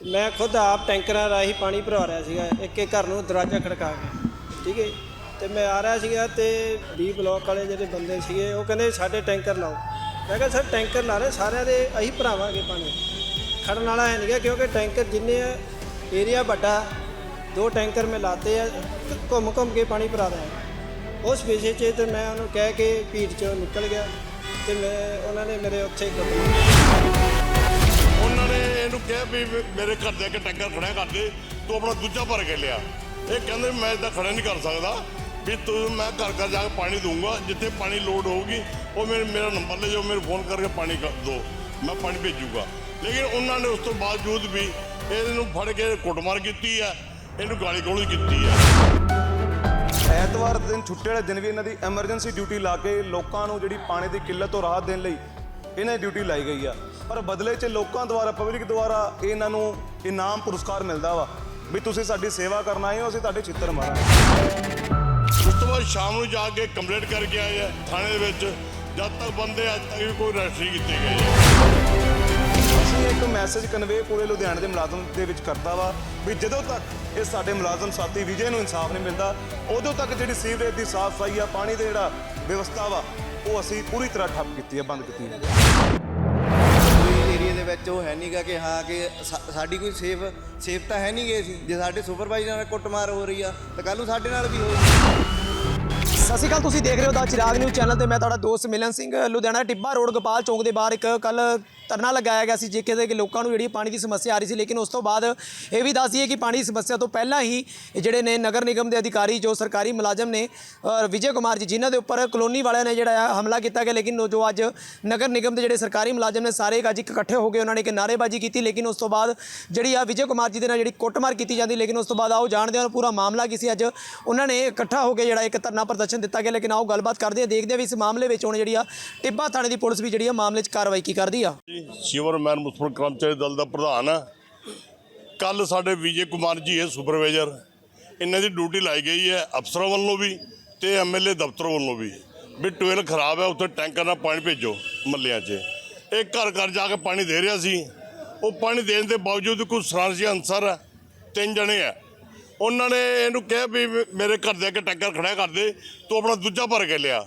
ਮੈਂ ਖੁਦ ਆਪ ਟੈਂਕਰਾਂ ਰਾਹੀਂ ਪਾਣੀ ਭਰਾ ਰਿਹਾ ਸੀਗਾ। ਇੱਕ ਇੱਕ ਘਰ ਨੂੰ ਦਰਵਾਜ਼ਾ ਖੜਕਾ ਕੇ। ਠੀਕ ਹੈ ਤੇ ਮੈਂ ਆ ਰਿਹਾ ਸੀਗਾ ਤੇ ਬੀ ਬਲਾਕ ਵਾਲੇ ਜਿਹੜੇ ਬੰਦੇ ਸੀਗੇ, ਉਹ ਕਹਿੰਦੇ ਸਾਡੇ ਟੈਂਕਰ ਲਾਓ। ਮੈਂ ਕਿਹਾ, ਸਰ, ਟੈਂਕਰ ਲਾ ਰਹੇ, ਸਾਰਿਆਂ ਦੇ ਅਸੀਂ ਭਰਾਵਾਂਗੇ ਪਾਣੀ। ਖੜਨ ਵਾਲਾ ਹੈ ਨਹੀਂ ਗਾ, ਕਿਉਂਕਿ ਟੈਂਕਰ ਜਿੰਨੇ ਏਰੀਆ ਵੱਡਾ, ਦੋ ਟੈਂਕਰ ਮੈਂ ਲਾਤੇ ਆ ਤੇ ਘੁੰਮ ਘੁੰਮ ਕੇ ਪਾਣੀ ਭਰਾ ਰਿਹਾ। ਉਸ ਵਿਸ਼ੇ 'ਚ ਤੇ ਮੈਂ ਉਹਨੂੰ ਕਹਿ ਕੇ ਭੀੜ 'ਚੋਂ ਨਿਕਲ ਗਿਆ ਤੇ ਮੈਂ, ਉਹਨਾਂ ਨੇ ਮੇਰੇ ਉੱਥੇ ਕੁੱਟਮਾਰ ਇਹਨੂੰ ਕਿਹਾ ਵੀ ਮੇਰੇ ਘਰ ਦੇ ਅੱਗੇ ਟੈਂਕਰ ਖੜਾ ਕਰ ਦੇ ਤੂੰ ਆਪਣਾ ਦੂਜਾ ਭਰ ਕੇ ਲਿਆ। ਇਹ ਕਹਿੰਦੇ ਮੈਂ ਇਦਾਂ ਖੜਾ ਨਹੀਂ ਕਰ ਸਕਦਾ ਵੀ ਤੂੰ ਮੈਂ ਘਰ ਘਰ ਜਾ ਕੇ ਪਾਣੀ ਦੂੰਗਾ ਜਿੱਥੇ ਪਾਣੀ ਲੋਡ ਹੋਊਗੀ, ਉਹ ਮੇਰੇ ਮੇਰਾ ਨੰਬਰ ਲੈ ਜਾਓ, ਮੇਰੇ ਫੋਨ ਕਰਕੇ ਪਾਣੀ ਦਿਓ ਮੈਂ ਪਾਣੀ ਭੇਜੂਗਾ। ਲੇਕਿਨ ਉਹਨਾਂ ਨੇ ਉਸ ਤੋਂ ਬਾਵਜੂਦ ਵੀ ਇਹਨੂੰ ਫੜ ਕੇ ਕੁੱਟਮਾਰ ਕੀਤੀ ਹੈ ਇਹਨੂੰ ਗਾਲੀ ਗਲੋਚ ਕੀਤੀ ਹੈ ਐਤਵਾਰ ਦਿਨ ਛੁੱਟੀ ਵਾਲੇ ਦਿਨ ਵੀ ਇਹਨਾਂ ਦੀ ਐਮਰਜੈਂਸੀ ਡਿਊਟੀ ਲਾ ਕੇ ਲੋਕਾਂ ਨੂੰ ਜਿਹੜੀ ਪਾਣੀ ਦੀ ਕਿੱਲਤ ਤੋਂ ਰਾਹਤ ਦੇਣ ਲਈ ਇਹਨਾਂ ਦੀ ਡਿਊਟੀ ਲਾਈ ਗਈ ਆ। ਪਰ ਬਦਲੇ 'ਚ ਲੋਕਾਂ ਦੁਆਰਾ ਪਬਲਿਕ ਦੁਆਰਾ ਇਹਨਾਂ ਨੂੰ ਇਨਾਮ ਪੁਰਸਕਾਰ ਮਿਲਦਾ ਵਾ ਵੀ ਤੁਸੀਂ ਸਾਡੀ ਸੇਵਾ ਕਰਨ ਆਏ ਹੋ ਅਸੀਂ ਤੁਹਾਡੇ ਚਿੱਤਰ ਮਾਰਾਂਗੇ। ਉਸ ਤੋਂ ਬਾਅਦ ਸ਼ਾਮ ਨੂੰ ਜਾ ਕੇ ਕੰਪਲੇਂਟ ਕਰਕੇ ਆਏ ਆ ਥਾਣੇ ਦੇ ਵਿੱਚ ਜਦ ਤੱਕ ਬੰਦੇ ਅੱਜ ਤੱਕ ਵੀ ਕੋਈ ਅਰੈਸਟ ਨਹੀਂ ਕੀਤੇ ਗਏ। ਆ ਅਸੀਂ ਇੱਕ ਮੈਸੇਜ ਕਨਵੇ ਪੂਰੇ ਲੁਧਿਆਣੇ ਦੇ ਮੁਲਾਜ਼ਮ ਦੇ ਵਿੱਚ ਕਰਦਾ ਵਾ ਵੀ ਜਦੋਂ ਤੱਕ ਇਹ ਸਾਡੇ ਮੁਲਾਜ਼ਮ ਸਾਥੀ ਵਿਜੇ ਨੂੰ ਇਨਸਾਫ ਨਹੀਂ ਮਿਲਦਾ ਉਦੋਂ ਤੱਕ ਜਿਹੜੀ ਸੀਵਰੇਜ ਦੀ ਸਾਫ਼ ਸਫ਼ਾਈ ਆ ਪਾਣੀ ਦੇ ਜਿਹੜਾ ਵਿਵਸਥਾ ਵਾ ਉਹ ਅਸੀਂ ਪੂਰੀ ਤਰ੍ਹਾਂ ਠੱਪ ਕੀਤੀ ਹੈ ਬੰਦ ਕੀਤੀ ਹੈ ਵਿੱਚ ਉਹ ਹੈ ਨਹੀਂਗਾ ਕਿ ਹਾਂ ਕਿ ਸਾ- ਸਾਡੀ ਕੋਈ ਸੇਫ ਸੇਫ ਤਾਂ ਹੈ ਨਹੀਂ ਗੇ ਸੀ ਜੇ ਸਾਡੇ ਸੁਪਰਵਾਈਜ਼ਰ ਨਾਲ ਕੁੱਟਮਾਰ ਹੋ ਰਹੀ ਆ, ਤਾਂ ਕੱਲ ਨੂੰ ਸਾਡੇ ਨਾਲ ਵੀ ਹੋਊਗੀ ਸਤਿ ਸ਼੍ਰੀ ਅਕਾਲ, ਤੁਸੀਂ ਦੇਖ ਰਹੇ ਹੋ ਦਾ ਚਿਰਾਗ ਨਿਊਜ਼ ਚੈਨਲ ਤੇ ਮੈਂ ਤੁਹਾਡਾ ਦੋਸਤ ਮਿਲਨ ਸਿੰਘ, ਲੁਧਿਆਣਾ ਟਿੱਬਾ ਰੋਡ, ਗੋਪਾਲ ਚੌਂਕ ਦੇ ਬਾਹਰ ਇੱਕ ਕੱਲ ਧਰਨਾ ਲਗਾਇਆ ਗਿਆ ਸੀ ਜਿੱਕੇ ਦੇ ਲੋਕਾਂ ਨੂੰ ਜਿਹੜੀ ਪਾਣੀ ਦੀ ਸਮੱਸਿਆ ਆ ਰਹੀ ਸੀ, ਲੇਕਿਨ ਉਸ ਤੋਂ ਬਾਅਦ ਇਹ ਵੀ ਦੱਸ ਦਈਏ ਕਿ ਪਾਣੀ ਦੀ ਸਮੱਸਿਆ ਤੋਂ ਪਹਿਲਾਂ ਹੀ ਜਿਹੜੇ ਨੇ ਨਗਰ ਨਿਗਮ ਦੇ ਅਧਿਕਾਰੀ, ਜੋ ਸਰਕਾਰੀ ਮੁਲਾਜ਼ਮ ਨੇ ਵਿਜੇ ਕੁਮਾਰ ਜੀ, ਜਿਨ੍ਹਾਂ ਦੇ ਉੱਪਰ ਕਲੋਨੀ ਵਾਲਿਆਂ ਨੇ ਜਿਹੜਾ ਆ ਹਮਲਾ ਕੀਤਾ ਗਿਆ, ਲੇਕਿਨ ਉਹ ਜੋ ਅੱਜ ਨਗਰ ਨਿਗਮ ਦੇ ਜਿਹੜੇ ਸਰਕਾਰੀ ਮੁਲਾਜ਼ਮ ਨੇ, ਸਾਰੇ ਅੱਜ ਇੱਕ ਇਕੱਠੇ ਹੋ ਗਏ ਉਹਨਾਂ ਨੇ ਇੱਕ ਨਾਅਰੇਬਾਜ਼ੀ ਕੀਤੀ, ਲੇਕਿਨ ਉਸ ਤੋਂ ਬਾਅਦ ਜਿਹੜੀ ਆ ਵਿਜੇ ਕੁਮਾਰ ਜੀ ਦੇ ਨਾਲ ਜਿਹੜੀ ਕੁੱਟਮਾਰ ਕੀਤੀ ਜਾਂਦੀ, ਲੇਕਿਨ ਉਸ ਤੋਂ ਬਾਅਦ ਆਓ, ਜਾਣਦੇ ਹਾਂ ਪੂਰਾ ਮਾਮਲਾ ਕੀ ਸੀ, ਅੱਜ ਉਹਨਾਂ ਨੇ ਇਕੱਠਾ ਹੋ ਕੇ ਜਿਹੜਾ ਇੱਕ ਧਰਨਾ ਪ੍ਰਦਰਸ਼ਨ ਦਿੱਤਾ ਗਿਆ, ਲੇਕਿਨ ਆਓ ਗੱਲਬਾਤ ਕਰਦੇ ਆ ਦੇਖਦੇ ਹਾਂ ਵੀ ਇਸ ਮਾਮਲੇ ਵਿੱਚ ਹੁਣ ਜਿਹੜੀ ਆ ਟਿੱਬਾ ਥਾਣੇ ਦੀ ਪੁਲਿਸ ਵੀ ਜਿਹੜੀ ਆ ਮਾਮਲੇ 'ਚ ਕਾਰਵਾਈ ਕੀ ਕਰਦੀ ਆ। ਜੀ ਸ਼ਿਵਰਮੈਨ ਮੁਸਲਮਾਨ ਕਰਮਚਾਰੀ ਦਲ ਦਾ ਪ੍ਰਧਾਨ ਹੈ ਕੱਲ ਸਾਡੇ ਵਿਜੇ ਕੁਮਾਰ ਜੀ ਹੈ, ਸੁਪਰਵਾਈਜ਼ਰ। ਇਹਨਾਂ ਦੀ ਡਿਊਟੀ ਲਾਈ ਗਈ ਹੈ ਅਫਸਰਾਂ ਵੱਲੋਂ ਵੀ ਤੇ ਐਮਐਲਏ ਦਫ਼ਤਰ ਵੱਲੋਂ ਵੀ। ਵੀ ਟੂਇਲ ਖਰਾਬ ਹੈ, ਉੱਥੇ ਟੈਂਕਰ ਨਾਲ ਪਾਣੀ ਭੇਜੋ ਮੱਲਿਆਂ 'ਚ। ਇਹ ਘਰ ਘਰ ਜਾ ਕੇ ਪਾਣੀ ਦੇ ਰਿਹਾ ਸੀ। ਉਹ ਪਾਣੀ ਦੇਣ ਦੇ ਬਾਵਜੂਦ ਕੋਈ ਸਰਾਰਜੀ ਅਨਸਰ ਤਿੰਨ ਜਣੇ ਆ। ਉਹਨਾਂ ਨੇ ਇਹਨੂੰ ਕਿਹਾ ਵੀ ਮੇਰੇ ਘਰ ਦੇ ਅੱਗੇ ਟੈਂਕਰ ਖੜਾ ਕਰ ਦੇ, ਤੂੰ ਆਪਣਾ ਦੂਜਾ ਭਰ ਕੇ ਲਿਆ।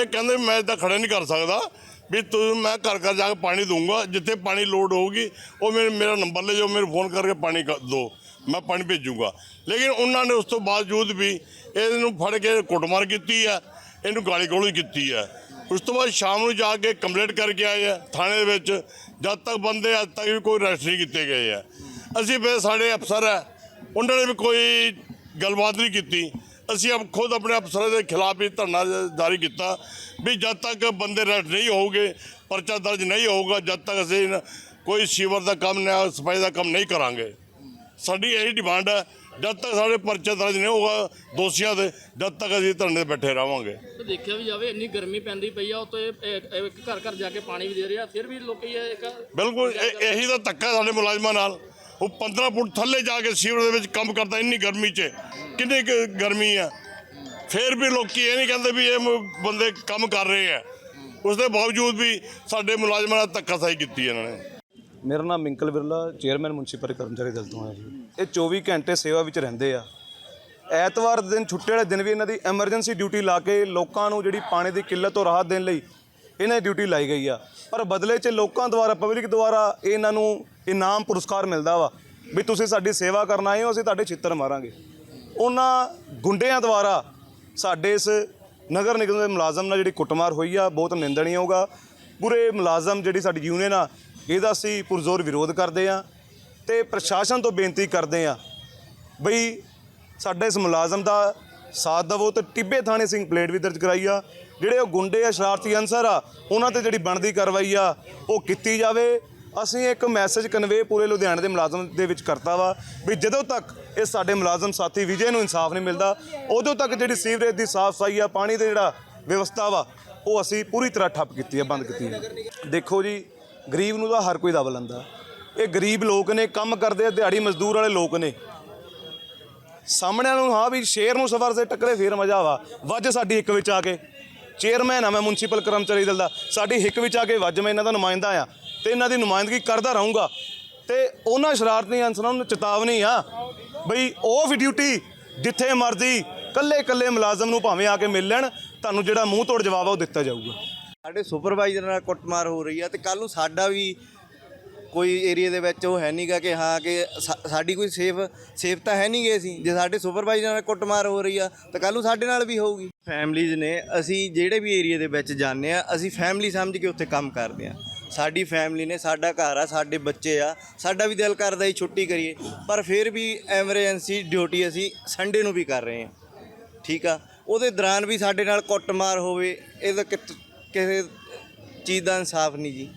ਇਹ ਕਹਿੰਦੇ ਮੈਂ ਇਦਾਂ ਖੜਾ ਨਹੀਂ ਕਰ ਸਕਦਾ ਵੀ ਤੂੰ ਮੈਂ ਘਰ ਘਰ ਜਾ ਕੇ ਪਾਣੀ ਦੂੰਗਾ ਜਿੱਥੇ ਪਾਣੀ ਲੋਡ ਹੋਊਗੀ, ਉਹ ਮੇਰੇ, ਮੇਰਾ ਨੰਬਰ ਲੈ ਜਾਓ, ਮੇਰੇ ਫੋਨ ਕਰਕੇ ਪਾਣੀ ਕ- ਦਿਓ ਮੈਂ ਪਾਣੀ ਭੇਜੂਗਾ। ਲੇਕਿਨ ਉਹਨਾਂ ਨੇ ਉਸ ਤੋਂ ਬਾਵਜੂਦ ਵੀ ਇਹਨੂੰ ਫੜ ਕੇ ਕੁੱਟਮਾਰ ਕੀਤੀ ਹੈ ਇਹਨੂੰ ਗਾਲੀ ਗਲੋਚ ਕੀਤੀ ਹੈ ਉਸ ਤੋਂ ਬਾਅਦ ਸ਼ਾਮ ਨੂੰ ਜਾ ਕੇ ਕੰਪਲੇਂਟ ਕਰਕੇ ਆਏ ਆ ਥਾਣੇ ਦੇ ਵਿੱਚ, ਜਦ ਤੱਕ ਬੰਦੇ ਅੱਜ ਤੱਕ ਵੀ ਕੋਈ ਰੈਸਟ ਨਹੀਂ ਕੀਤੇ ਗਏ ਆ। ਅਸੀਂ ਫਿਰ ਸਾਡੇ ਅਫਸਰ ਹੈ ਉਹਨਾਂ ਨੇ ਵੀ ਕੋਈ ਗੱਲਬਾਤ ਨਹੀਂ ਕੀਤੀ। ਅਸੀਂ ਆਪ ਖੁਦ ਆਪਣੇ ਅਫਸਰਾਂ ਦੇ ਖਿਲਾਫ ਵੀ ਧਰਨਾ ਜਾਰੀ ਕੀਤਾ ਵੀ ਜਦ ਤੱਕ ਬੰਦੇ ਅਰੈਸਟ ਨਹੀਂ ਹੋਊਗੇ ਪਰਚਾ ਦਰਜ ਨਹੀਂ ਹੋਊਗਾ ਜਦ ਤੱਕ ਅਸੀਂ ਕੋਈ ਸੀਵਰ ਦਾ ਕੰਮ ਨਾ ਸਫ਼ਾਈ ਦਾ ਕੰਮ ਨਹੀਂ ਕਰਾਂਗੇ। ਸਾਡੀ ਇਹੀ ਡਿਮਾਂਡ ਹੈ ਜਦ ਤੱਕ ਸਾਡੇ ਪਰਚਾ ਦਰਜ ਨਹੀਂ ਹੋਊਗਾ ਦੋਸ਼ੀਆਂ ਦੇ ਜਦ ਤੱਕ ਅਸੀਂ ਧਰਨੇ ਤੇ ਬੈਠੇ ਰਹਾਂਗੇ। ਤੇ ਦੇਖਿਆ ਵੀ ਜਾਵੇ ਇੰਨੀ ਗਰਮੀ ਪੈਂਦੀ ਪਈ ਆ ਉੱਤੇ ਇੱਕ ਘਰ ਘਰ ਜਾ ਕੇ ਪਾਣੀ ਵੀ ਦੇ ਰਿਹਾ ਫਿਰ ਵੀ ਲੋਕੀ ਇਹ ਬਿਲਕੁਲ ਇਹ- ਇਹੀ ਤਾਂ ਧੱਕਾ ਸਾਡੇ ਮੁਲਾਜ਼ਮਾਂ ਨਾਲ। ਉਹ 15 ਫੁੱਟ ਥੱਲੇ ਜਾ ਕੇ ਸੀਵਰ ਦੇ ਵਿੱਚ ਕੰਮ ਕਰਦਾ, ਇੰਨੀ ਗਰਮੀ 'ਚ। ਕਿੰਨੀ ਕੁ ਗਰਮੀ ਆ। ਫਿਰ ਵੀ ਲੋਕੀ ਇਹ ਨਹੀਂ ਕਹਿੰਦੇ ਵੀ ਇਹ ਬੰਦੇ ਕੰਮ ਕਰ ਰਹੇ ਆ। ਉਸ ਦੇ ਬਾਵਜੂਦ ਵੀ ਸਾਡੇ ਮੁਲਾਜ਼ਮਾਂ ਨਾਲ ਧੱਕਾਸ਼ਾਹੀ ਕੀਤੀ ਇਹਨਾਂ ਨੇ। ਮੇਰਾ ਨਾਮ ਮਿੰਕਲ ਬਿਰਲਾ ਚੇਅਰਮੈਨ ਮੁਨਸੀਪਲ ਕਰਮਚਾਰੀ ਦਲ ਤੋਂ ਹਾਂ ਜੀ। ਇਹ 24 ਘੰਟੇ ਸੇਵਾ ਵਿੱਚ ਰਹਿੰਦੇ ਆ। ਐਤਵਾਰ ਦਿਨ, ਛੁੱਟੀ ਵਾਲੇ ਦਿਨ ਵੀ ਇਹਨਾਂ ਦੀ ਐਮਰਜੈਂਸੀ ਡਿਊਟੀ ਲਾ ਕੇ ਲੋਕਾਂ ਨੂੰ ਜਿਹੜੀ ਪਾਣੀ ਦੀ ਕਿੱਲਤ ਤੋਂ ਰਾਹਤ ਦੇਣ ਲਈ ਇਹਨਾਂ ਦੀ ਡਿਊਟੀ ਲਾਈ ਗਈ ਆ। ਪਰ ਬਦਲੇ 'ਚ ਲੋਕਾਂ ਦੁਆਰਾ ਪਬਲਿਕ ਦੁਆਰਾ ਇਹਨਾਂ ਨੂੰ ਇਨਾਮ ਪੁਰਸਕਾਰ ਮਿਲਦਾ ਵਾ ਵੀ ਤੁਸੀਂ ਸਾਡੀ ਸੇਵਾ ਕਰਨ ਆਏ ਹੋ, ਅਸੀਂ ਤੁਹਾਡੇ ਛਿੱਤਰ ਮਾਰਾਂਗੇ। ਉਹਨਾਂ ਗੁੰਡਿਆਂ ਦੁਆਰਾ ਸਾਡੇ ਇਸ ਨਗਰ ਨਿਗਮ ਦੇ ਮੁਲਾਜ਼ਮ ਨਾਲ ਜਿਹੜੀ ਕੁੱਟਮਾਰ ਹੋਈ ਆ, ਬਹੁਤ ਨਿੰਦਣਯੋਗ ਆ। ਪੂਰੇ ਮੁਲਾਜ਼ਮ ਜਿਹੜੀ ਸਾਡੀ ਯੂਨੀਅਨ ਆ, ਇਹਦਾ ਅਸੀਂ ਪੁਰਜ਼ੋਰ ਵਿਰੋਧ ਕਰਦੇ ਆ ਤੇ ਪ੍ਰਸ਼ਾਸਨ ਤੋਂ ਬੇਨਤੀ ਕਰਦੇ ਆ ਬਈ ਸਾਡੇ ਇਸ ਮੁਲਾਜ਼ਮ ਦਾ ਸਾਥ ਦਵੋ ਤੇ ਟਿੱਬੇ ਥਾਣੇ ਸਿੰਘ ਪਲੇਟ ਵੀ ਦਰਜ ਕਰਾਈ ਆ। ਜਿਹੜੇ ਉਹ ਗੁੰਡੇ ਆ, ਸ਼ਰਾਰਤੀ ਅਨਸਰ ਆ, ਉਹਨਾਂ ਤੇ ਜਿਹੜੀ ਬਣਦੀ ਕਾਰਵਾਈ ਆ, ਉਹ ਕੀਤੀ ਜਾਵੇ। ਅਸੀਂ ਇੱਕ ਮੈਸੇਜ ਕਨਵੇ ਪੂਰੇ ਲੁਧਿਆਣੇ ਦੇ ਮੁਲਾਜ਼ਮ ਦੇ ਵਿੱਚ ਕਰਤਾ ਵਾ ਵੀ ਜਦੋਂ ਤੱਕ ਇਹ ਸਾਡੇ ਮੁਲਾਜ਼ਮ ਸਾਥੀ ਵਿਜੇ ਨੂੰ ਇਨਸਾਫ ਨਹੀਂ ਮਿਲਦਾ, ਉਦੋਂ ਤੱਕ ਜਿਹੜੀ ਸੀਵਰੇਜ ਦੀ ਸਾਫ਼ ਸਫ਼ਾਈ ਆ, ਪਾਣੀ ਦੇ ਜਿਹੜਾ ਵਿਵਸਥਾ ਵਾ, ਉਹ ਅਸੀਂ ਪੂਰੀ ਤਰ੍ਹਾਂ ਠੱਪ ਕੀਤੀ ਆ, ਬੰਦ ਕੀਤੀ ਹੈ ਦੇਖੋ ਜੀ, ਗਰੀਬ ਨੂੰ ਤਾਂ ਹਰ ਕੋਈ ਦਬ ਲੈਂਦਾ। ਇਹ ਗਰੀਬ ਲੋਕ ਨੇ, ਕੰਮ ਕਰਦੇ ਆ, ਦਿਹਾੜੀ ਮਜ਼ਦੂਰ ਵਾਲੇ ਲੋਕ ਨੇ। ਸਾਹਮਣਿਆਂ ਨੂੰ ਹਾਂ ਵੀ ਸ਼ੇਰ ਨੂੰ ਸਵਾਰ ਸੇ ਟੱਕਰੇ ਫੇਰ ਮਜ਼ਾ ਵਾ। ਵੱਜ ਸਾਡੀ ਇੱਕ ਵਿੱਚ ਆ ਕੇ। ਚੇਅਰਮੈਨ ਆ ਮੈਂ ਮੁਨਸੀਪਲ ਕਰਮਚਾਰੀ ਦਲ ਦਾ। ਸਾਡੀ ਹਿੱਕ ਵਿੱਚ ਆ ਕੇ ਵੱਜ, ਮੈਂ ਇਹਨਾਂ ਦਾ ਨੁਮਾਇੰਦਾ ਆ। ਤੇ ਇਹਨਾਂ ਦੀ ਨੁਮਾਇੰਦਗੀ ਕਰਦਾ ਰਹੂੰਗਾ। ਤੇ ਉਹਨਾਂ ਸ਼ਰਾਰਤੀ ਅਨਸਰਾਂ ਨੂੰ ਚੇਤਾਵਨੀ ਆ ਬਈ ਆਫ ਡਿਊਟੀ ਜਿੱਥੇ ਮਰਜ਼ੀ ਕੱਲੇ ਕੱਲੇ ਮੁਲਾਜ਼ਮ ਨੂੰ ਭਾਵੇਂ ਆ ਕੇ ਮਿਲ ਲੈਣ, ਤੁਹਾਨੂੰ ਜਿਹੜਾ ਮੂੰਹ ਤੋੜ ਜਵਾਬ ਆ ਉਹ ਦਿੱਤਾ ਜਾਊਗਾ। ਸਾਡੇ ਸੁਪਰਵਾਈਜ਼ਰ ਨਾਲ ਕੁੱਟਮਾਰ ਹੋ ਰਹੀ ਆ ਤੇ ਕੱਲ ਨੂੰ ਸਾਡਾ ਵੀ ਕੋਈ ਏਰੀਆ ਦੇ ਵਿੱਚ ਉਹ ਹੈ ਨਹੀਂਗਾ ਕਿ ਹਾਂ ਕਿ ਸਾ- ਸਾਡੀ ਕੋਈ ਸੇਫ ਸੇਫ ਤਾਂ ਹੈ ਨਹੀਂ ਗਏ ਸੀ ਜੇ ਸਾਡੇ ਸੁਪਰਵਾਈਜ਼ਰ ਨਾਲ ਕੁੱਟਮਾਰ ਹੋ ਰਹੀ ਆ, ਤਾਂ ਕੱਲ ਨੂੰ ਸਾਡੇ ਨਾਲ ਵੀ ਹੋਊਗੀ। ਫੈਮਲੀਜ਼ ਨੇ, ਅਸੀਂ ਜਿਹੜੇ ਵੀ ਏਰੀਆ ਦੇ ਵਿੱਚ ਜਾਂਦੇ ਆ, ਅਸੀਂ ਫੈਮਲੀ ਸਮਝ ਕੇ ਉੱਥੇ ਕੰਮ ਕਰਦੇ ਆ। ਸਾਡੀ ਫੈਮਲੀ ਨੇ ਸਾਡਾ ਘਰ ਆ, ਸਾਡੇ ਬੱਚੇ ਆ, ਸਾਡਾ ਵੀ ਦਿਲ ਕਰਦਾ ਹੀ ਛੁੱਟੀ ਕਰੀਏ। ਪਰ ਫਿਰ ਵੀ ਐਮਰਜੈਂਸੀ ਡਿਊਟੀ ਅਸੀਂ ਸੰਡੇ ਨੂੰ ਵੀ ਕਰ ਰਹੇ ਆ। ਠੀਕ ਆ? ਉਹਦੇ ਦੌਰਾਨ ਵੀ ਸਾਡੇ ਨਾਲ ਕੁੱਟਮਾਰ ਹੋਵੇ, ਇਹਦਾ ਕਿਤ- ਕਿਸੇ ਚੀਜ਼ ਦਾ ਇਨਸਾਫ ਨਹੀਂ ਜੀ।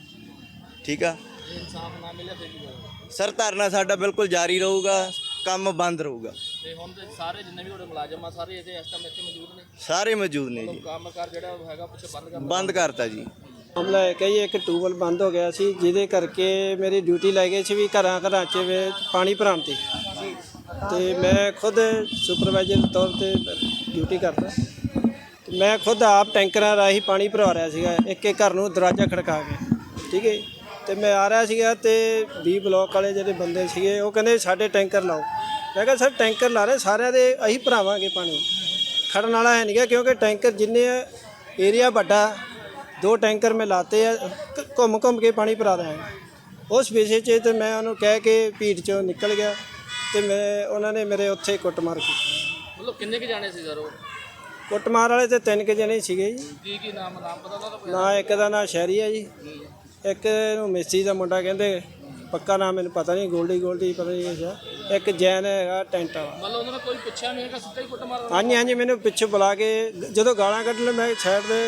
ਠੀਕ ਆ? ਇਨਸਾਫ ਨਾ ਮਿਲਿਆ ਫਿਰ ਕੀ ਹੋਏਗਾ ਸਰ ਧਰਨਾ ਸਾਡਾ ਬਿਲਕੁਲ ਜਾਰੀ ਰਹੂਗਾ ਕੰਮ ਬੰਦ ਰਹੂਗਾ। ਤੇ ਹੁਣ ਤੇ ਸਾਰੇ ਜਿੰਨੇ ਵੀ ਤੁਹਾਡੇ ਮੁਲਾਜ਼ਮ ਆ ਸਾਰੇ ਇੱਥੇ ਇਸ ਟਾਈਮ ਇੱਥੇ ਮੌਜੂਦ ਨੇ? ਸਾਰੇ ਮੌਜੂਦ ਨੇ ਜੀ। ਕੰਮ ਕਰ ਜਿਹੜਾ ਉਹ ਹੈਗਾ ਪਿੱਛੇ ਬੰਦ ਕਰ ਬੰਦ ਕਰਤਾ ਜੀ। ਮਾਮਲਾ ਇਹ ਕਹੀ ਇੱਕ ਟੂਬਲ ਬੰਦ ਹੋ ਗਿਆ ਸੀ ਜਿਹਦੇ ਕਰਕੇ ਮੇਰੀ ਡਿਊਟੀ ਲੱਗ ਗਈ ਸੀ ਵੀ ਘਰਾਂ ਘਰਾਂ 'ਚ ਵਿੱਚ ਪਾਣੀ ਭਰਾਉਣ ਦੀ ਤੇ ਮੈਂ ਖੁਦ ਸੁਪਰਵਾਈਜ਼ਰ ਤੌਰ ਤੇ ਡਿਊਟੀ ਕਰਦਾ। ਤੇ ਮੈਂ ਖੁਦ ਆਪ ਟੈਂਕਰਾਂ ਰਾਹੀਂ ਪਾਣੀ ਭਰਵਾ ਰਿਹਾ ਸੀਗਾ ਇੱਕ ਇੱਕ ਘਰ ਨੂੰ ਦਰਵਾਜ਼ਾ ਖੜਕਾ ਕੇ। ਠੀਕ ਹੈ ਤੇ ਮੈਂ ਆ ਰਿਹਾ ਸੀਗਾ ਤੇ ਬੀ ਬਲੋਕ ਵਾਲੇ ਜਿਹੜੇ ਬੰਦੇ ਸੀਗੇ ਉਹ ਕਹਿੰਦੇ ਸਾਡੇ ਟੈਂਕਰ ਲਾਓ। ਮੈਂ ਕਿਹਾ ਸਰ ਟੈਂਕਰ ਲਾ ਰਹੇ ਸਾਰਿਆਂ ਦੇ ਅਸੀਂ ਭਰਾਵਾਂਗੇ ਪਾਣੀ। ਖੜਨ ਵਾਲਾ ਹੈ ਨਹੀਂਗਾ ਕਿਉਂਕਿ ਟੈਂਕਰ ਜਿੰਨੇ ਏਰੀਆ ਵੱਡਾ ਦੋ ਟੈਂਕਰ ਮੈਂ ਲਾਤੇ ਆ ਘੁੰਮ ਘੁੰਮ ਕੇ ਪਾਣੀ ਭਰਾ ਰਿਹਾ ਉਸ ਵਿਸ਼ੇ 'ਚ ਤੇ ਮੈਂ ਉਹਨੂੰ ਕਹਿ ਕੇ ਭੀੜ 'ਚੋਂ ਨਿਕਲ ਗਿਆ ਤੇ ਮੈਂ ਉਹਨਾਂ ਨੇ ਮੇਰੇ ਉੱਥੇ ਕੁੱਟਮਾਰ ਕੀਤੀ। ਮਤਲਬ ਕਿੰਨੇ ਕੁ ਜਾਣੇ ਸੀ ਸਰ ਉਹ? ਕੁੱਟਮਾਰ ਵਾਲੇ ਤੇ ਤਿੰਨ ਕੁ ਜਣੇ ਸੀਗੇ ਜੀ। ਕੀ ਕੀ ਨਾਮ ਨਾਮ ਪਤਾ ਨਾ ਇੱਕ ਦਾ ਨਾਂ ਸ਼ਹਿਰੀ ਹੈ ਜੀ। ਇੱਕ ਨੂੰ ਮਿਸਤਰੀ ਦਾ ਮੁੰਡਾ ਕਹਿੰਦੇ ਪੱਕਾ ਨਾਮ ਮੈਨੂੰ ਪਤਾ ਨਹੀਂ ਗੋਲਡੀ ਗੋਲਡੀ ਪਤਾ ਨਹੀਂ ਕਿਹਾ ਇੱਕ ਜੈਨ ਹੈਗਾ ਟੈਂਟ ਵਾਲਾ। ਮਤਲਬ ਉਹਨਾਂ ਨੇ ਕੋਈ ਪੁੱਛਿਆ ਨਹੀਂ ਹੈਗਾ ਸਿੱਧਾ ਹੀ ਕੁੱਟ ਮਾਰ ਹਾਂਜੀ ਹਾਂਜੀ ਮੈਨੂੰ ਪਿੱਛੇ ਬੁਲਾ ਕੇ ਜਦੋਂ ਗਾਲਾਂ ਕੱਢ ਲੈ ਮੈਂ ਸਾਈਡ ਦੇ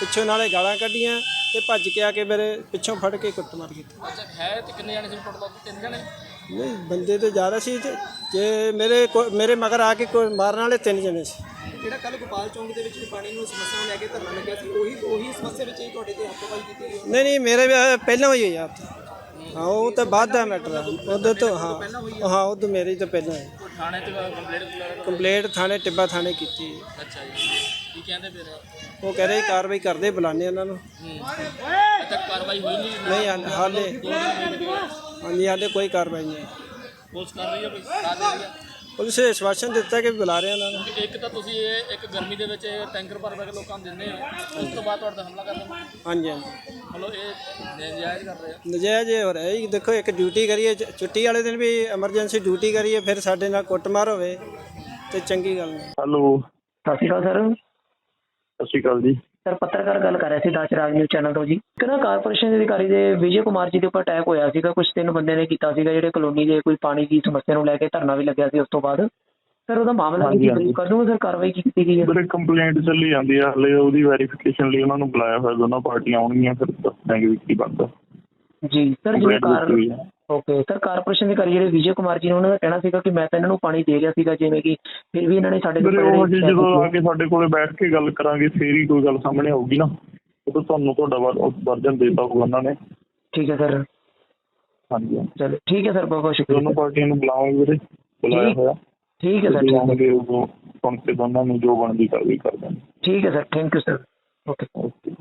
ਪਿੱਛੋਂ ਨਾਲੇ ਗਾਲਾਂ ਕੱਢੀਆਂ ਤੇ ਭੱਜ ਕੇ ਆ ਕੇ ਮੇਰੇ ਪਿੱਛੋਂ ਫੜ ਕੇ ਕੁੱਟਮਾਰ ਕੀਤੀ। ਅੱਛਾ ਹੈ ਤੇ ਕਿੰਨੇ ਜਾਣੇ ਸੀ ਟੋਟਲ ਤਿੰਨ ਜਾਣੇ? ਨਹੀਂ ਬੰਦੇ ਤੇ ਜ਼ਿਆਦਾ ਸੀ ਤੇ ਜੇ ਮੇਰੇ ਕੋ- ਮੇਰੇ ਮਗਰ ਆ ਕੇ ਕੋਈ ਮਾਰਨ ਵਾਲੇ ਤਿੰਨ ਜਣੇ ਸੀ। ਜਿਹੜਾ ਕੱਲ ਗੋਪਾਲ ਚੌਂਕ ਦੇ ਵਿੱਚ ਪਾਣੀ ਨੂੰ ਸਮੱਸਿਆ ਨੂੰ ਲੈ ਕੇ ਧਰਨਾ ਲੱਗਿਆ ਸੀ ਉਹੀ ਉਹੀ ਸਮੱਸਿਆ ਵਿੱਚ ਹੀ ਤੁਹਾਡੇ ਤੇ ਹੱਥੋਂ ਕੀਤੀ ਗਈ ਨਹੀਂ ਨਹੀਂ ਮੇਰੇ ਵਿਆਹ ਪਹਿਲਾਂ ਹੋਈ ਹੈ ਯਾਰ ਹਾਂ ਉਹ ਤਾਂ ਬਾਅਦ ਦਾ ਮੈਟਰ ਆ। ਉਹਦੇ ਤੋਂ ਹਾਂ। ਹਾਂ ਉਹ ਤਾਂ ਮੇਰੀ ਤਾਂ ਪਹਿਲਾਂ ਹੈ ਥਾਣੇ ਤੇ ਕੰਪਲੇਂਟ ਵਗੈਰਾ ਕੰਪਲੇਂਟ ਥਾਣੇ ਟਿੱਬਾ ਥਾਣੇ ਕੀਤੀ। ਹੈ। ਅੱਛਾ ਜੀ। ਕੀ ਕਹਿੰਦੇ ਫਿਰ? ਉਹ ਕਹਿ ਰਹੇ ਕਾਰਵਾਈ ਕਰਦੇ ਬੁਲਾਣੇ ਉਹਨਾਂ ਨੂੰ। ਅਜੇ ਤੱਕ ਕਾਰਵਾਈ ਹੋਈ ਨਹੀਂ ਨਹੀਂ ਹਾਲੇ। ਹਾਂਜੀ ਹਾਲੇ ਕੋਈ ਕਾਰਵਾਈ ਨਹੀਂ। ਪੁਲਿਸ ਕਰ ਰਹੀ ਹੈ ਕੋਈ? ਸਾਥ ਦੇ ਰਹੀ ਹੈ। ਪੁਲਿਸ ਨੇ ਆਸ਼ਵਾਸਨ ਦਿੱਤਾ ਕਿ ਬੁਲਾ ਰਹੇ ਉਹਨਾਂ ਨੂੰ। ਇੱਕ ਤਾਂ ਤੁਸੀਂ ਇਹ ਇੱਕ ਗਰਮੀ ਦੇ ਵਿੱਚ ਇਹ ਟੈਂਕਰ ਭਰ ਭਰ ਕੇ ਲੋਕਾਂ ਨੂੰ ਦਿੰਦੇ ਹੋ ਉਸ ਤੋਂ ਬਾਅਦ ਤੁਹਾਡੇ ਤੇ ਹਮਲਾ ਕਰ ਦਿੰਦੇ ਹਾਂਜੀ ਹਾਂਜੀ। ਮਤਲਬ ਇਹ ਨਜਾਇਜ਼ ਕਰ ਰਹੇ ਆ? ਨਜਾਇਜ਼ ਇਹ ਹੋ ਰਿਹਾ ਜੀ ਦੇਖੋ ਇੱਕ ਡਿਊਟੀ ਕਰੀਏ ਛੁੱਟੀ ਵਾਲੇ ਦਿਨ ਵੀ ਐਮਰਜੈਂਸੀ ਡਿਊਟੀ ਕਰੀਏ ਫਿਰ ਸਾਡੇ ਨਾਲ ਕੁੱਟਮਾਰ ਹੋਵੇ ਤੇ ਚੰਗੀ ਗੱਲ ਨਹੀਂ। ਹੈਲੋ ਸਤਿ ਸ਼੍ਰੀ ਅਕਾਲ ਸਰ। ਸਤਿ ਸ਼੍ਰੀ ਅਕਾਲ ਜੀ। ਸਰ ਪੱਤਰਕਾਰ ਗੱਲ ਕਰ ਰਹੇ ਸੀ ਦਾਸ ਰਾਜ ਨਿਊਜ਼ ਚੈਨਲ ਤੋਂ ਜੀ। ਇੱਕ ਨਾ ਕਾਰਪੋਰੇਸ਼ਨ ਦੇ ਅਧਿਕਾਰੀ ਦੇ ਵਿਜੇ ਕੁਮਾਰ ਜੀ ਦੇ ਉੱਪਰ ਅਟੈਕ ਹੋਇਆ ਸੀਗਾ। ਕੁਝ ਤਿੰਨ ਬੰਦੇ ਨੇ ਕੀਤਾ ਸੀਗਾ ਜਿਹੜੇ ਕਲੋਨੀ ਦੇ ਕੋਈ ਪਾਣੀ ਦੀ ਸਮੱਸਿਆ ਨੂੰ ਲੈ ਕੇ ਧਰਨਾ ਵੀ ਲੱਗਿਆ ਸੀ ਉਸ ਤੋਂ ਬਾਅਦ। ਸਰ ਉਹਦਾ ਮਾਮਲਾ ਕੀ। ਬਰੀਫ ਕਰ ਦੂੰਗਾ ਸਰ ਕਾਰਵਾਈ ਕੀਤੀ ਗਈ ਹੈ? ਮੇਰੇ ਕੰਪਲੇਂਟ ਚੱਲੀ ਜਾਂਦੀ ਆ। ਹਲੇ ਉਹਦੀ ਵੈਰੀਫਿਕੇਸ਼ਨ ਲਈ ਉਹਨਾਂ ਨੂੰ ਬੁਲਾਇਆ ਹੋਇਆ। ਦੋਨੋਂ ਪਾਰਟੀਆਂ ਆਉਣਗੀਆਂ ਫਿਰ ਦੱਸਾਂਗੇ ਵੀ ਕੀ ਬਣਦਾ। ਜੀ। ਸਰ ਜਿਵੇਂ ਕਾਰ ਹੈ। ਓਕੇ ਸਰ ਕਾਰਪੋਰੇਸ਼ਨ ਦੇ ਜਿਹੜੇ ਵਿਜੇ ਕੁਮਾਰ ਜੀ ਨੇ ਉਹਨਾਂ ਦਾ ਕਹਿਣਾ ਸੀਗਾ ਕਿ ਮੈਂ ਤਾਂ ਇਹਨਾਂ ਨੂੰ ਪਾਣੀ ਦੇ ਰਿਹਾ ਸੀਗਾ ਜਿਵੇਂ ਕਿ ਫਿਰ ਵੀ ਇਹਨਾਂ ਨੇ ਸਾਡੇ ਉੱਪਰ ਉਹ ਜੀ ਜਦੋਂ ਆ ਕੇ ਸਾਡੇ ਕੋਲੇ ਬੈਠ ਕੇ ਗੱਲ ਕਰਾਂਗੇ ਫੇਰ ਹੀ ਕੋਈ ਗੱਲ ਸਾਹਮਣੇ ਆਊਗੀ ਨਾ। ਉਦੋਂ ਤੁਹਾਨੂੰ ਤੁਹਾਡਾ ਵਰਜਨ ਦੇਤਾ ਹੋਊਗਾ ਉਹਨਾਂ ਨੇ। ਠੀਕ ਹੈ ਸਰ ਹਾਂਜੀ। ਚਲੋ ਠੀਕ ਹੈ ਸਰ ਬਹੁਤ ਬਹੁਤ ਦੋਨੋਂ ਸ਼ੁਕਰੀਆ ਪਾਰਟੀਆਂ ਨੂੰ ਬੁਲਾਵਾਂਗੇ ਵੀਰੇ ਬੁਲਾਇਆ ਹੋਇਆ। ਠੀਕ ਹੈ ਸਰ ਠੀਕ ਹੈ। ਆਉਣਗੇ ਉਦੋਂ ਸੁਣ ਕੇ ਦੋਨਾਂ ਨੂੰ ਜੋ ਬਣਦੀ ਕਾਰਵਾਈ ਕਰ ਦਾਂਗੇ। ਠੀਕ ਹੈ sir thank you sir okay okay